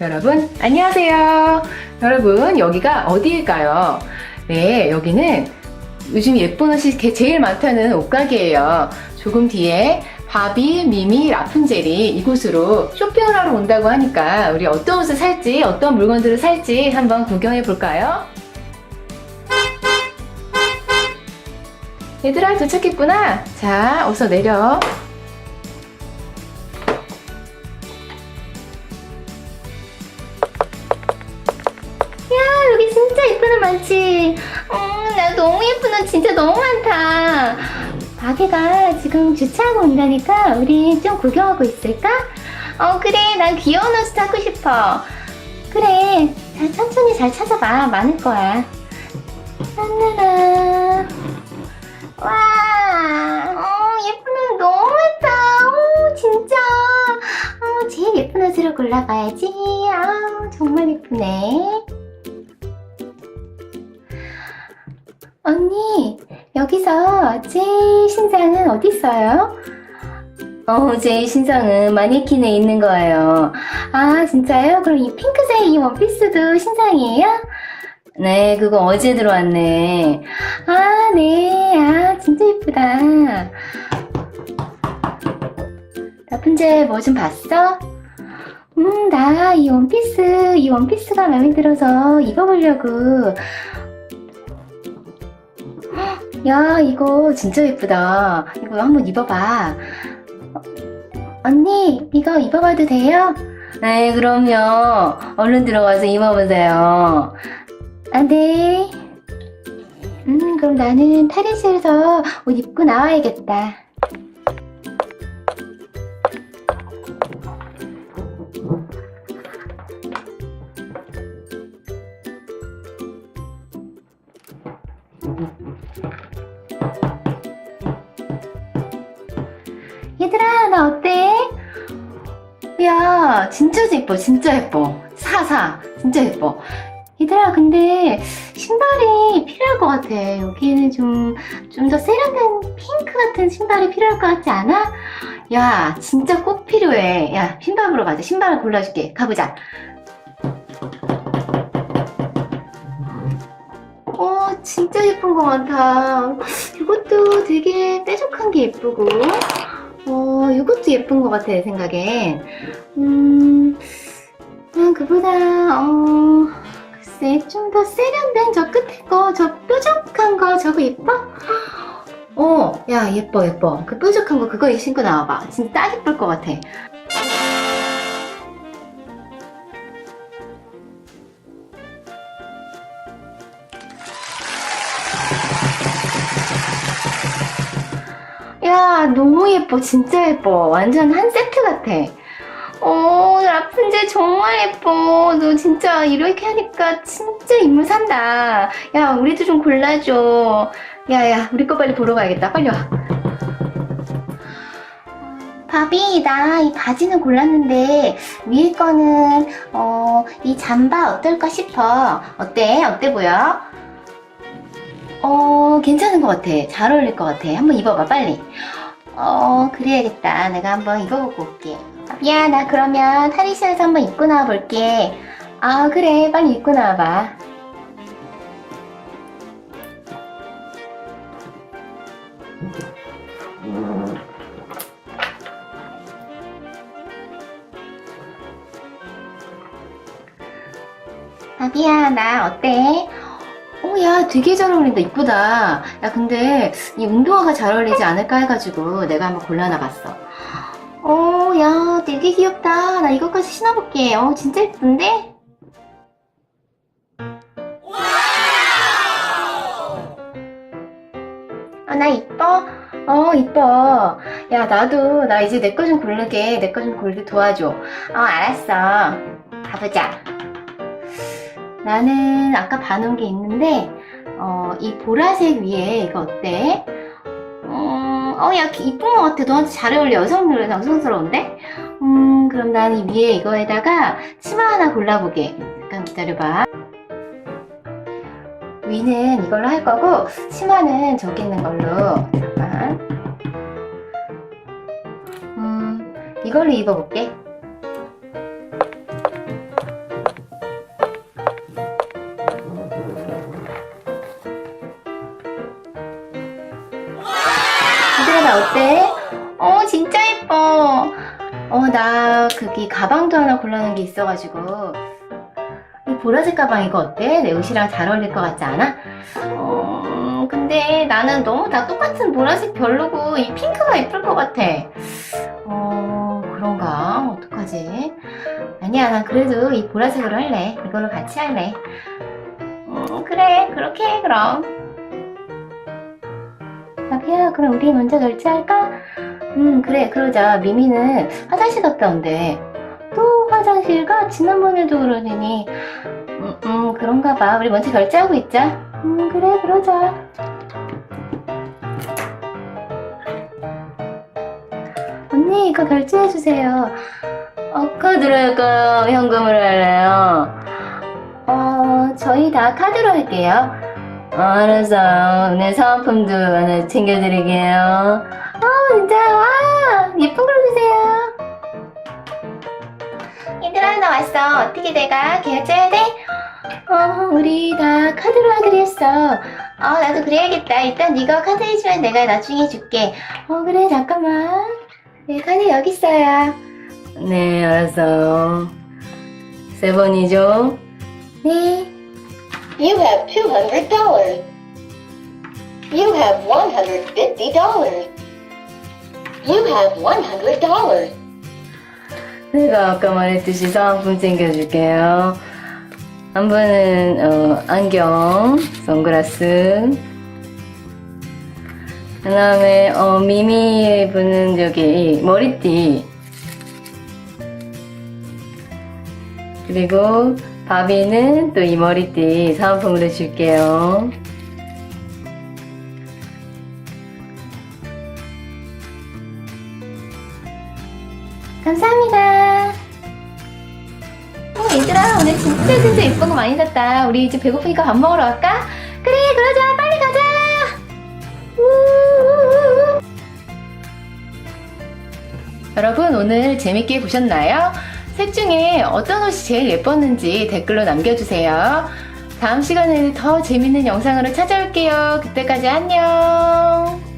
여러분, 안녕하세요. 여러분, 여기가 어디일까요? 네, 여기는 요즘 예쁜 옷이 게- 제일 많다는 옷가게예요. 조금 뒤에 바비, 미미, 라푼젤이 이곳으로 쇼핑을 하러 온다고 하니까 우리 어떤 옷을 살지, 어떤 물건들을 살지 한번 구경해 볼까요? 얘들아, 도착했구나. 자, 어서 내려. 많지? 어, 나 너무 예쁜 옷 진짜 너무 많다. 가게가 지금 주차하고 온다니까 우리 좀 구경하고 있을까? 어 그래 난 귀여운 옷 사고 싶어. 그래 잘 천천히 잘 찾아봐 많을 거야. 란라라. 와, 어, 예쁜 옷 너무 많다. 어, 진짜. 어, 제일 예쁜 옷으로 골라봐야지. 아, 정말 예쁘네. 언니, 여기서 제일 신상은 어디 있어요? 어, 제일 신상은 마네킹에 있는 거예요. 아, 진짜요? 그럼 이 핑크색 이 원피스도 신상이에요? 네, 그거 어제 들어왔네. 아, 네. 아, 진짜 예쁘다. 라푼젤 뭐 좀 봤어? 음, 나 이 원피스, 이 원피스가 마음에 들어서 입어보려고. 헉, 야, 이거 진짜 예쁘다. 이거 한번 입어봐. 어, 언니, 이거 입어봐도 돼요? 네, 그럼요. 얼른 들어가서 입어보세요. 아, 네. 음, 그럼 나는 탈의실에서 옷 입고 나와야겠다. 얘들아, 나 어때? 야, 진짜 예뻐, 진짜 예뻐. 사, 사. 진짜 예뻐. 얘들아, 근데 신발이 필요할 것 같아. 여기는 좀, 좀 더 세련된 핑크 같은 신발이 필요할 것 같지 않아? 야, 진짜 꼭 필요해. 야, 신발 보러 가자. 신발을 골라줄게. 가보자. 어, 진짜 예쁜 거 많다. 이것도 되게 뾰족한 게 예쁘고. 어, 이것도 예쁜 것 같아, 내 생각엔. 음, 음, 그보다, 어, 글쎄, 좀 더 세련된 저 끝에 거, 저 뾰족한 거, 저거 예뻐? 어, 야, 예뻐, 예뻐. 그 뾰족한 거, 그거 신고 나와봐. 진짜 딱 예쁠 것 같아. 야, 너무 예뻐. 진짜 예뻐. 완전 한 세트 같아. 어, 라푼젤 정말 예뻐. 너 진짜 이렇게 하니까 진짜 인물 산다. 야, 우리도 좀 골라줘. 야, 야, 우리 거 빨리 보러 가야겠다. 빨리 와. 바비, 나 이 바지는 골랐는데, 위에 거는, 어, 이 잠바 어떨까 싶어. 어때? 어때 보여? 어, 괜찮은 것 같아. 잘 어울릴 것 같아. 한번 입어봐, 빨리. 어, 그래야겠다. 내가 한번 입어보고 올게. 바비야, 나 그러면 탈의실에서 한번 입고 나와볼게. 아, 그래. 빨리 입고 나와봐. 바비야, 나 어때? 어, 야, 되게 잘 어울린다. 이쁘다. 야, 근데 이 운동화가 잘 어울리지 않을까 해가지고 내가 한번 골라놔봤어. 어, 야, 되게 귀엽다. 나 이거까지 신어볼게. 어, 진짜 예쁜데? 아, 나 이뻐? 어, 이뻐. 야, 나도, 나 이제 내 거 좀 고르게, 내 거 좀 고르게 도와줘. 어, 알았어. 가보자. 나는 아까 봐놓은 게 있는데, 어, 이 보라색 위에 이거 어때? 음, 어, 야, 이쁜 것 같아. 너한테 잘 어울려. 여성, 여성스러운데? 음, 그럼 난 이 위에 이거에다가 치마 하나 골라보게. 잠깐 기다려봐. 위는 이걸로 할 거고, 치마는 저기 있는 걸로. 잠깐. 음, 이걸로 입어볼게. 하나 어때? 어 진짜 예뻐 어나 그기 가방도 하나 골라놓은 게 있어가지고 이 보라색 가방 이거 어때? 내 옷이랑 잘 어울릴 것 같지 않아? 어 근데 나는 너무 다 똑같은 보라색 별로고 이 핑크가 예쁠 것 같아 어 그런가 어떡하지? 아니야 난 그래도 이 보라색으로 할래 이걸로 같이 할래 음, 그래 그렇게 해 그럼 자기야, 그럼 우리 먼저 결제할까? 음, 그래, 그러자. 미미는 화장실 갔다 온대. 또 화장실 가? 지난번에도 그러더니. 음, 음, 그런가 봐. 우리 먼저 결제하고 있자. 음, 그래, 그러자. 언니, 이거 결제해주세요. 어, 카드로 할까요? 현금으로 할래요? 어, 저희 다 카드로 할게요. 어, 알았어요. 오늘 사은품도 하나 챙겨드릴게요. 어, 진짜, 와! 예쁜 걸로 주세요. 얘들아, 나 왔어. 어떻게 내가 결제해야 돼? 어, 우리 다 카드로 하기로 했어. 어, 나도 그래야겠다. 일단 네가 카드 해주면 내가 나중에 줄게. 어, 그래, 잠깐만. 네, 카드 여기 있어요. 네, 알았어요. 세 번이죠? 네. You have $200. You have $150. You have $100. 내가 아까 말했듯이 사은품 챙겨줄게요. 한 분은 어, 안경, 선글라스. 그 다음에 어, 미미 분은 저기 머리띠. 그리고 바비는 또 이 머리띠 사은품으로 줄게요. 감사합니다. 어, 얘들아, 오늘 진짜 진짜 예쁜 거 많이 샀다. 우리 이제 배고프니까 밥 먹으러 갈까? 그래, 그러자. 빨리 가자. 우우우우. 여러분, 오늘 재밌게 보셨나요? 셋 중에 어떤 옷이 제일 예뻤는지 댓글로 남겨주세요. 다음 시간에는 더 재밌는 영상으로 찾아올게요. 그때까지 안녕.